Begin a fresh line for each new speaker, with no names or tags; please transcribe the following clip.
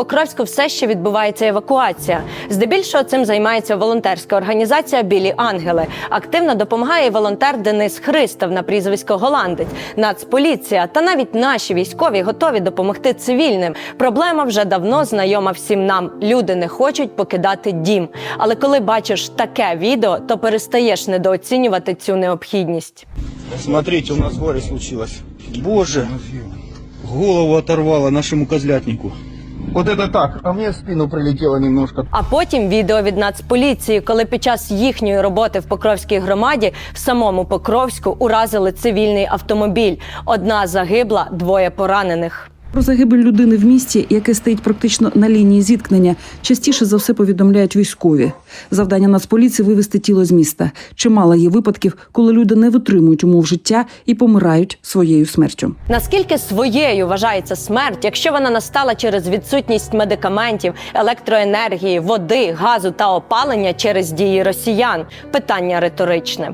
Покровську все ще відбувається евакуація. Здебільшого цим займається волонтерська організація Білі Ангели. Активно допомагає волонтер Денис Христов на прізвисько Голландець, Нацполіція та навіть наші військові готові допомогти цивільним. Проблема вже давно знайома всім нам. Люди не хочуть покидати дім. Але коли бачиш таке відео, то перестаєш недооцінювати цю необхідність.
Смотрите, у нас горе случилось. Боже, голову оторвало нашему козлятнику.
Вот это так, а мне в спину прилетело немножко.
А потім відео від Нацполіції, коли під час їхньої роботи в Покровській громаді в самому Покровську уразили цивільний автомобіль. Одна загибла, двоє поранених.
Про загибель людини в місті, яке стоїть практично на лінії зіткнення, частіше за все повідомляють військові. Завдання Нацполіції вивести тіло з міста. Чимало є випадків, коли люди не витримують умов життя і помирають своєю смертю.
Наскільки своєю вважається смерть, якщо вона настала через відсутність медикаментів, електроенергії, води, газу та опалення через дії росіян? Питання риторичне.